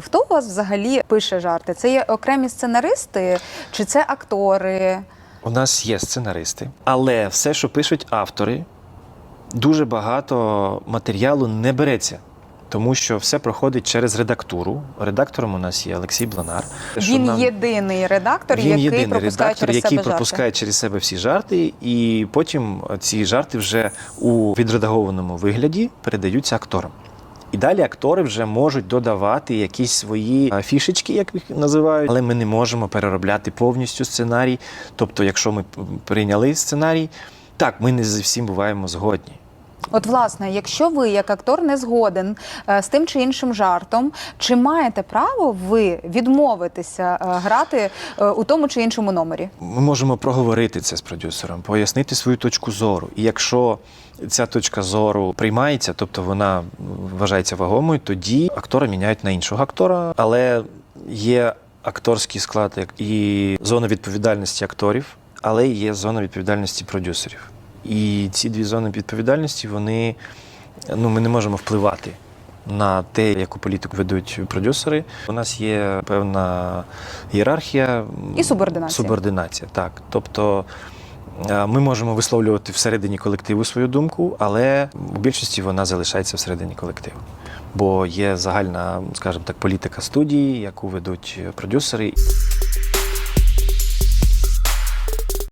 Хто у вас взагалі пише жарти? Це є окремі сценаристи чи це актори? У нас є сценаристи, але все, що пишуть автори, дуже багато матеріалу не береться. Тому що все проходить через редактуру. Редактором у нас є Олексій Бланар. Він нам- єдиний редактор, Він який єдиний пропускає редактор, через який себе пропускає жарти. через себе всі жарти, і потім ці жарти вже у відредагованому вигляді передаються акторам. І далі актори вже можуть додавати якісь свої фішечки, як їх називають, але ми не можемо переробляти повністю сценарій. Тобто, якщо ми прийняли сценарій, так, ми не зі всім буваємо згодні. От, власне, якщо ви як актор не згоден е, з тим чи іншим жартом, чи маєте право ви відмовитися е, грати е, у тому чи іншому номері? Ми можемо проговорити це з продюсером, пояснити свою точку зору. І якщо ця точка зору приймається, тобто вона вважається вагомою, тоді актора міняють на іншого актора. Але є акторський склад і зона відповідальності акторів, але є зона відповідальності продюсерів. І ці дві зони відповідальності, вони ну, ми не можемо впливати на те, яку політику ведуть продюсери. У нас є певна ієрархія І субординація. Субординація, так. Тобто е, ми можемо висловлювати всередині колективу свою думку, але в більшості вона залишається всередині колективу. Бо є загальна, скажімо так, політика студії, яку ведуть продюсери.